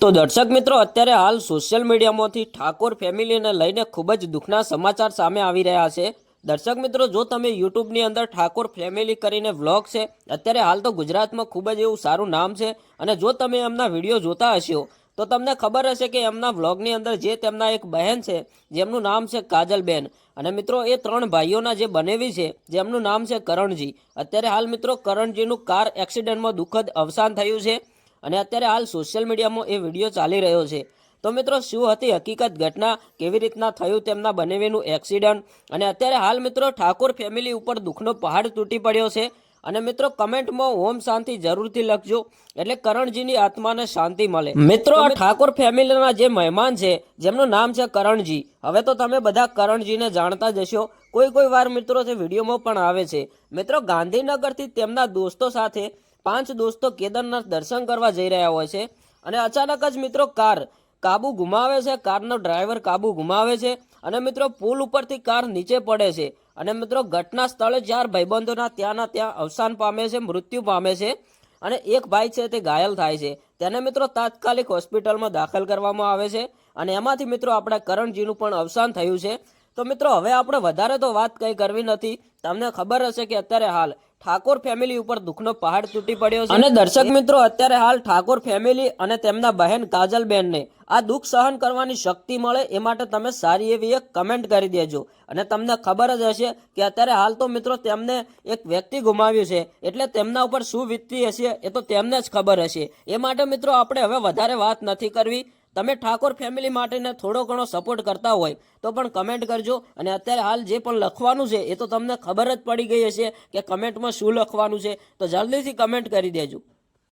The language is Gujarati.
તો દર્શક મિત્રો, અત્યારે હાલ સોશિયલ મીડિયામાંથી ઠાકોર ફેમિલીને લઈને ખૂબ જ દુઃખના સમાચાર સામે આવી રહ્યા છે. દર્શક મિત્રો, જો તમે યુટ્યુબની અંદર ઠાકોર ફેમિલી કરીને વ્લોગ છે, અત્યારે હાલ તો ગુજરાતમાં ખૂબ જ એવું સારું નામ છે અને જો તમે એમના વીડિયો જોતા હશો, તો તમને ખબર હશે કે એમના વ્લોગની અંદર જે તેમના એક બહેન છે, જેમનું નામ છે કાજલબેન. અને મિત્રો, એ ત્રણ ભાઈઓના જે બનેવી છે, જેમનું નામ છે કરણજી. અત્યારે હાલ મિત્રો, કરણજીનું કાર એક્સિડન્ટમાં દુઃખદ અવસાન થયું છે. અને અત્યારે હાલ સોશિયલ મીડિયામાં એ વીડિયો ચાલી રહ્યો છે. તો મિત્રો શું હતી હકીકત ઘટના? કેવી રીતના થયું તેમના બનેવીનું એક્સિડન્ટ અને અત્યારે હાલ મિત્રો ઠાકોર ફેમિલી ઉપર દુઃખનો પહાડ તૂટી પડ્યો છે. અને મિત્રો કમેન્ટમાં ઓમ શાંતિ જરૂરથી લખજો. એટલે કરણજીની આત્માને શાંતિ મળે. મિત્રો આ ઠાકોર ફેમિલીના જે મહેમાન છે જેમનું નામ છે કરણજી. હવે તો તમે બધા કરણજીને જાણતા જ હશો. કોઈ કોઈ વાર મિત્રો તે વિડીયોમાં પણ આવે છે. મિત્રો ગાંધીનગરથી તેમના દોસ્તો સાથે પાંચ દોસ્તો કેદારનાથ દર્શન કરવા જઈ રહ્યા હોય છે અને અચાનક જ મિત્રો કાર કાબુ ગુમાવે છે, કારનો ડ્રાઈવર કાબુ ગુમાવે છે અને મિત્રો પુલ ઉપરથી કાર નીચે પડે છે અને મિત્રો ઘટના સ્થળે ચાર ભાઈબંધોના ત્યાંના ત્યાં અવસાન પામે છે, મૃત્યુ પામે છે અને એક ભાઈ છે તે ઘાયલ થાય છે. તેને મિત્રો તાત્કાલિક હોસ્પિટલમાં દાખલ કરવામાં આવે છે અને એમાંથી મિત્રો આપણા કરણજીનું પણ અવસાન થયું છે. તો મિત્રો હવે આપણે વધારે તો વાત કંઈ કરવી નથી. તમને ખબર હશે કે અત્યારે હાલ ઠાકોર ફેમિલી ઉપર દુઃખનો પહાડ તૂટી પડ્યો છે. અને દર્શક મિત્રો, અત્યારે હાલ ઠાકોર ફેમિલી અને તેમના બહેન કાજલબેનને આ દુઃખ સહન કરવાની શક્તિ મળે એ માટે તમે સારી એવી એક કમેન્ટ કરી દેજો. અને તમને ખબર જ હશે કે અત્યારે હાલ તો મિત્રો તેમને એક વ્યક્તિ ગુમાવ્યું છે. એટલે તેમના ઉપર શું વીતતી હશે એ તો તેમને જ ખબર હશે. એ માટે મિત્રો, આપણે હવે વધારે વાત નથી કરવી. તમે ઠાકોર ફેમિલી માટેને થોડો ઘણો સપોર્ટ કરતા હોય, તો પણ કમેન્ટ કરજો. અને અત્યારે હાલ જે પણ લખવાનું છે, એ તો તમને ખબર જ પડી ગઈ હશે કે કમેન્ટમાં શું લખવાનું છે. તો જલ્દીથી કમેન્ટ કરી દેજો.